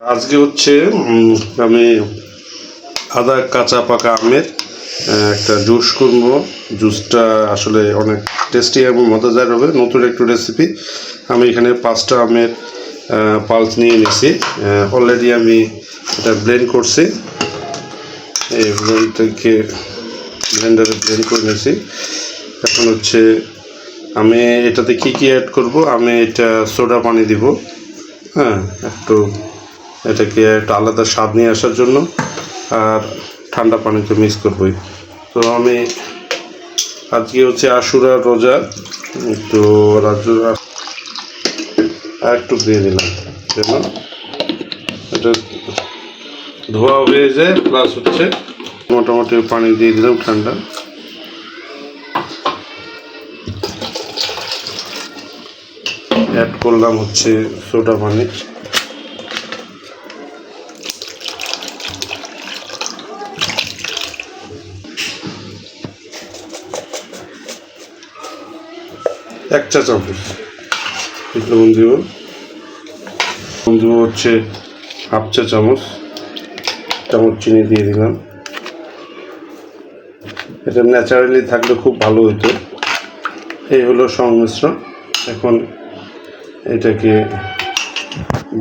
আজকে হচ্ছে আমি আদা, কাঁচা, পাকা আমের একটা জুস করব। জুসটা আসলে অনেক টেস্টি এবং মজাদার হবে, নতুন একটু রেসিপি আমি এখানে পাঁচটা আমের পালস নিয়ে নিছি। অলরেডি আমি এটা ব্লেন্ড করছি। এই ব্লেন্ড থেকে ব্লেন্ডারে ব্লেন্ড করে নিয়েছি এখন হচ্ছে আমি এটাতে কি কি অ্যাড করব? আমি এটা সোডা পানি দিব। হ্যাঁ একটু এটাকে একটা আলাদা স্বাদ নিয়ে আসার জন্য আর ঠান্ডা পানিতে মিক্স করবই। তো আমি আজকে হচ্ছে আশুরা রোজা। তো রাজু আর একটু দিয়ে দিলাম। যেন এটা ধোয়া হয়ে যায় প্লাস হচ্ছে মোটামুটি পানি দিয়ে দিলাম ঠান্ডা। অ্যাড করলাম হচ্ছে সোডা পানি। এক চা চামচ লবণ দিব লবণ দিব হচ্ছে হাফ চা চামচ চামচ চিনি দিয়ে দিলাম। এটা ন্যাচারালি থাকলে খুব ভালো হতো। এই হলো সংমিশ্রণ। এখন এটাকে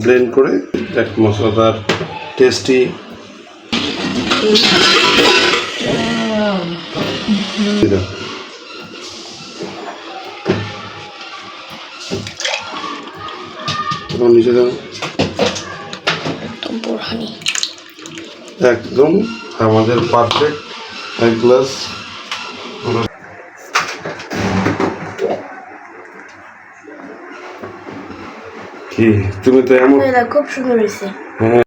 ব্লেন্ড করে এক মশলাদার টেস্টি নিচে দাও একদম একদম আমাদের পারফেক্ট এক গ্লাস কি? তুমি তো এমন খুব সুন্দর হয়েছে। হ্যাঁ।